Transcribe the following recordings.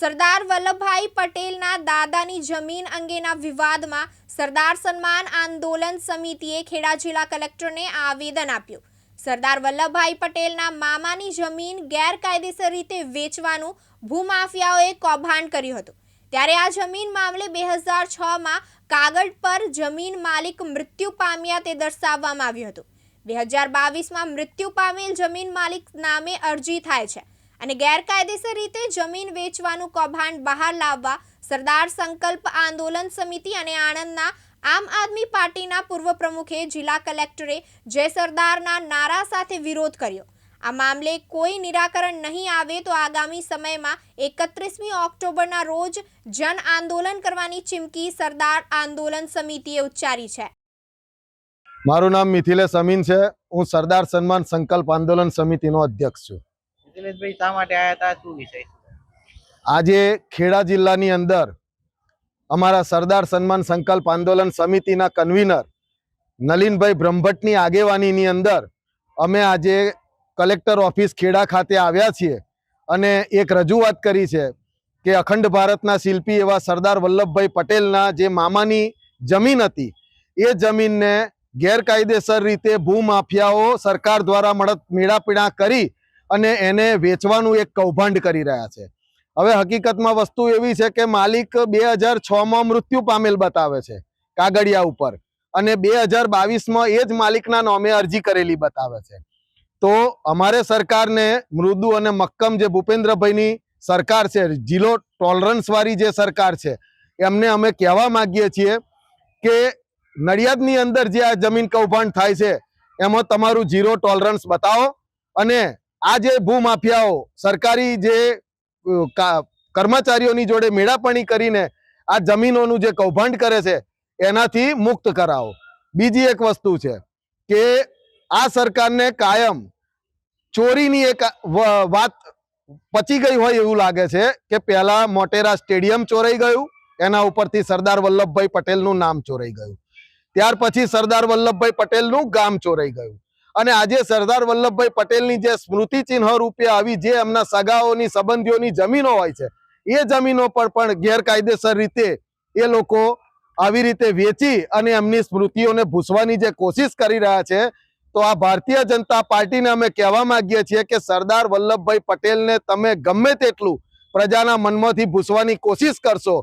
સરદાર વલ્લભભાઈ પટેલના દાદાની જમીન અંગેના વિવાદમાં સરદાર સન્માન આંદોલન સમિતિએ ખેડા જિલ્લા કલેક્ટરને આવેદન આપ્યું. સરદાર વલ્લભભાઈ પટેલના મામાની જમીન ગેરકાયદેસર રીતે વેચવાનું ભૂમાફિયાઓએ કૌભાંડ કર્યું હતું. ત્યારે આ જમીન મામલે બે હજાર છમાં કાગળ પર જમીન માલિક મૃત્યુ પામ્યા તે દર્શાવવામાં આવ્યું હતું. બે હજાર બાવીસમાં મૃત્યુ પામેલ જમીન માલિક નામે અરજી થાય છે. અને ગેરકાયદેસર રીતે જમીન વેચવાનું કૌભાંડ બહાર લાવવા સરદાર સંકલ્પ આંદોલન સમિતિ અને આણંદના આમ આદમી પાર્ટીના પૂર્વ પ્રમુખે જિલ્લા કલેક્ટરે જય સરદારના નારા સાથે વિરોધ કર્યો. આ મામલે કોઈ નિરાકરણ નહીં આવે તો આગામી સમયમાં એકત્રીસમી ઓક્ટોબરના રોજ જન આંદોલન કરવાની ચીમકી સરદાર આંદોલન સમિતિએ ઉચ્ચારી છે. મારું નામ મિથિલેશ અમીન છે. હું સરદાર સન્માન સંકલ્પ આંદોલન સમિતિનો અધ્યક્ષ છું. મિથિલેશભાઈ શા માટે આવ્યા હતા? શું વિષય આજે ખેડા જિલ્લાની અંદર અમારા સરદાર સન્માન સંકલ્પ આંદોલન સમિતિના કન્વીનર નલિનભાઈ બ્રહ્મભટ્ટની આગેવાનીની અંદર અમે આજે કલેક્ટર ઓફિસ ખેડા ખાતે આવ્યા છીએ અને એક રજૂઆત કરી છે કે અખંડ ભારતના શિલ્પી એવા સરદાર વલ્લભભાઈ પટેલના જે મામાની જમીન હતી, એ જમીનને ગેરકાયદેસર રીતે ભૂમાફિયાઓ સરકાર દ્વારા મળત મેળાપીણા કરી અને એને વેચવાનું એક કૌભાંડ કરી રહ્યા છે. હવે હકીકતમાં વસ્તુ એવી છે કે માલિક બે હજાર છમાં મૃત્યુ પામેલ બતાવે છે કાગળિયા ઉપર અને બે હજાર બાવીસમાં એ જ માલિકના નામે અરજી કરેલી બતાવે છે. તો અમારે સરકારને મૃદુ અને મક્કમ જે ભૂપેન્દ્રભાઈની સરકાર છે જીરો ટોલરન્સવાળી જે સરકાર છે, એમને અમે કહેવા માંગીએ છીએ કે નડિયાદની અંદર જે આ જમીન કૌભાંડ થાય છે, એમાં તમારું જીરો ટોલરન્સ બતાવો અને આ જે ભૂમાફિયાઓ, સરકારી જે કર્મચારીઓની જોડે મેળાપણી કરીને આ જમીનોનું જે કૌભાંડ કરે છે, એનાથી મુક્ત કરાવો. બીજી એક વસ્તુ છે કે આ સરકારને કાયમ ચોરીની એક વાત પચી ગઈ હોય એવું લાગે છે કે પહેલા મોટેરા સ્ટેડિયમ ચોરાઈ ગયું, એના ઉપરથી સરદાર વલ્લભભાઈ પટેલનું નામ ચોરાઈ ગયું. ત્યાર પછી સરદાર વલ્લભભાઈ પટેલનું ગામ ચોરાઈ ગયું. અને આજે સરદાર વલ્લભભાઈ પટેલની જે સ્મૃતિ ચિહ્ન રૂપે આવી, જે એમના સગાઓની, સંબંધીઓની જમીનો હોય છે, એ જમીનો પર પણ ગેરકાયદેસર રીતે એ લોકો આવી રીતે વેચી અને એમની સ્મૃતિઓને ભૂસવાની જે કોશિશ કરી રહ્યા છે, તો આ ભારતીય જનતા પાર્ટીને અમે કહેવા માંગીએ છીએ કે સરદાર વલ્લભભાઈ પટેલને તમે ગમે તેટલું પ્રજાના મનમાંથી ભૂસવાની કોશિશ કરશો,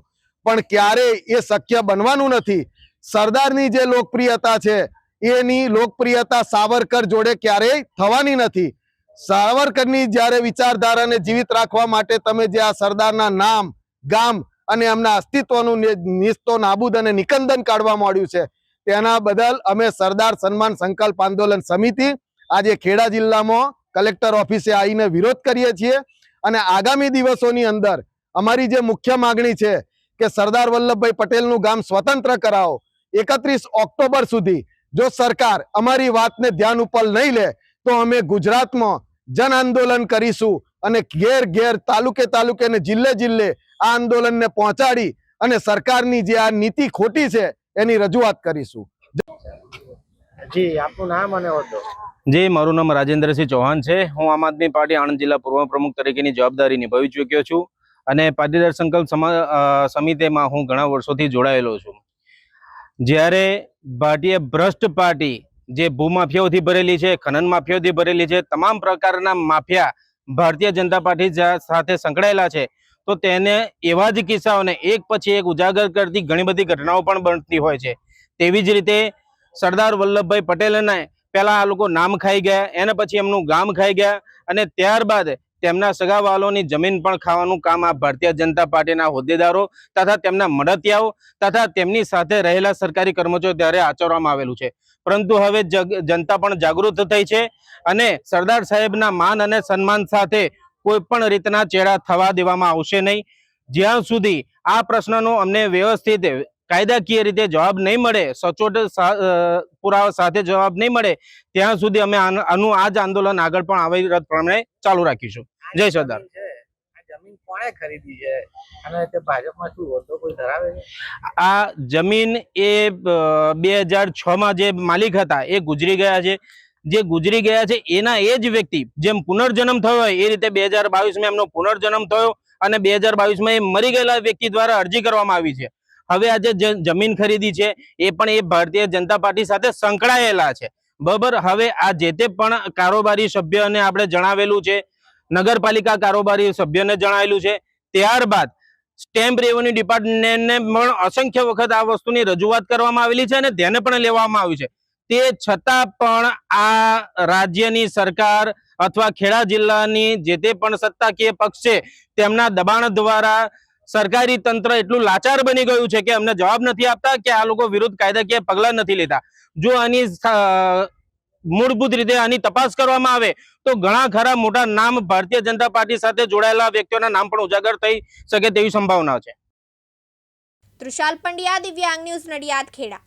પણ ક્યારેય એ શક્ય બનવાનું નથી. સરદારની જે લોકપ્રિયતા છે એની લોકપ્રિયતા સાવરકર જોડે ક્યારેય થવાની નથી. સાવરકરની જ્યારે વિચારધારાને જીવિત રાખવા માટે તમે જે આ સરદારના નામ, ગામ અને એમના અસ્તિત્વનું નિસ્તો નાબૂદ અને નિકંદન કાઢવા માંડ્યું છે, તેના બદલ અમે સરદાર સન્માન સંકલ્પ આંદોલન સમિતિ આજે ખેડા જિલ્લામાં કલેક્ટર ઓફિસે આવીને વિરોધ કરીએ છીએ અને આગામી દિવસોની અંદર અમારી જે મુખ્ય માગણી છે કે સરદાર વલ્લભભાઈ પટેલનું ગામ સ્વતંત્ર કરાવો, એકત્રીસ ઓક્ટોબર સુધી જો સરકાર અમારી વાતને ધ્યાન ઉપર નહીં લે તો અમે ગુજરાતમાં જન આંદોલન કરીશું અને ઘેર ઘેર તાલુકે તાલુકે અને જિલ્લે જિલ્લે આ આંદોલનને પહોંચાડી અને સરકારની જે આ નીતિ ખોટી છે એની રજૂઆત કરીશું. જી આપનું નામ અને હોદ્દો. જી મારું નામ રાજેન્દ્રસિંહ ચૌહાણ છે. હું આમ આદમી પાર્ટી આણંદ જિલ્લા પૂર્વ પ્રમુખ તરીકેની જવાબદારી નિભાવી ચૂક્યો છું અને પાટીદાર સંકલ્પ સમા અ, સમિતિમાં હું ઘણા વર્ષોથી જોડાયેલો છું. જ્યારે ભારતીય ભ્રષ્ટ પાર્ટી જે ભૂમાફિયાઓથી ભરેલી છે, ખનન માફિયાઓથી ભરેલી છે, તમામ પ્રકારના માફિયા ભારતીય જનતા પાર્ટી સાથે સંકળાયેલા છે, તો તેને એવા જ કિસ્સાઓને એક પછી એક ઉજાગર કરતી ઘણી બધી ઘટનાઓ પણ બનતી હોય છે. તેવી જ રીતે સરદાર વલ્લભભાઈ પટેલને પહેલાં આ લોકો નામ ખાઈ ગયા, એના પછી એમનું ગામ ખાઈ ગયા અને ત્યારબાદ તેમના સગાવાલોની જમીન પણ ખાવાનું કામ આ ભારતીય જનતા પાર્ટીના હોદ્દેદારો તથા તેમના મળતિયાઓ તથા તેમની સાથે રહેલા સરકારી કર્મચારીઓ ત્યારે આચરવામાં આવેલું છે. પરંતુ હવે જનતા પણ જાગૃત થઈ છે અને સરદાર સાહેબના માન અને સન્માન સાથે કોઈ પણ રીતના ચેડા થવા દેવામાં આવશે નહીં. જ્યાં સુધી આ પ્રશ્નનો અમને વ્યવસ્થિત કાયદાકીય રીતે જવાબ નહીં મળે, સચોટ પુરાવા સાથે જવાબ નહીં મળે, ત્યાં સુધી અમે આનું આ જ આંદોલન આગળ પણ આવી રીત પ્રમાણે ચાલુ રાખીશું. જય સરદાર. આ જમીન અને આ એ બે હજાર છ માં જે માલિક હતા એ ગુજરી ગયા છે. જે ગુજરી ગયા છે એના એ જ વ્યક્તિ જેમ પુનર્જન્મ થયો હોય એ રીતે બે હજાર બાવીસમાં એમનો પુનર્જન્મ થયો અને બે હજાર બાવીસમાં એ મરી ગયેલા વ્યક્તિ દ્વારા અરજી કરવામાં આવી છે. હવે આજે જે જમીન ખરીદી છે એ પણ એ ભારતીય જનતા પાર્ટી સાથે સંકળાયેલા છે. બરાબર? હવે આ જે તે પણ કારોબારી સભ્યને આપણે જણાવેલું છે નગરપાલિકા કારોબારી સભ્યને જણાવેલું છે. ત્યારબાદ સ્ટેમ્પ રેવન્યુ ડિપાર્ટમેન્ટને પણ અસંખ્ય વખત આ વસ્તુની રજૂઆત કરવામાં આવેલી છે અને ધ્યાને પણ લેવામાં આવ્યું છે. તે છતાં પણ આ રાજ્યની સરકાર અથવા ખેડા જિલ્લાની જે તે પણ સત્તાકીય પક્ષ છે, તેમના દબાણ દ્વારા સરકારી તંત્ર એટલું લાચાર બની ગયું છે કે અમને જવાબ નથી આપતા કે આ લોકો વિરુદ્ધ કાયદાકીય પગલાં નથી લેતા. જો આની મૂળભૂત રીતે આની તપાસ કરવામાં આવે તો ઘણા ખરા મોટા નામ ભારતીય જનતા પાર્ટી સાથે જોડાયેલા વ્યક્તિઓના નામ પણ ઉજાગર થઈ શકે તેવી સંભાવના છે. તૃષાલ પંડ્યા, દિવ્યાંગ ન્યૂઝ નડિયાદ, ખેડા.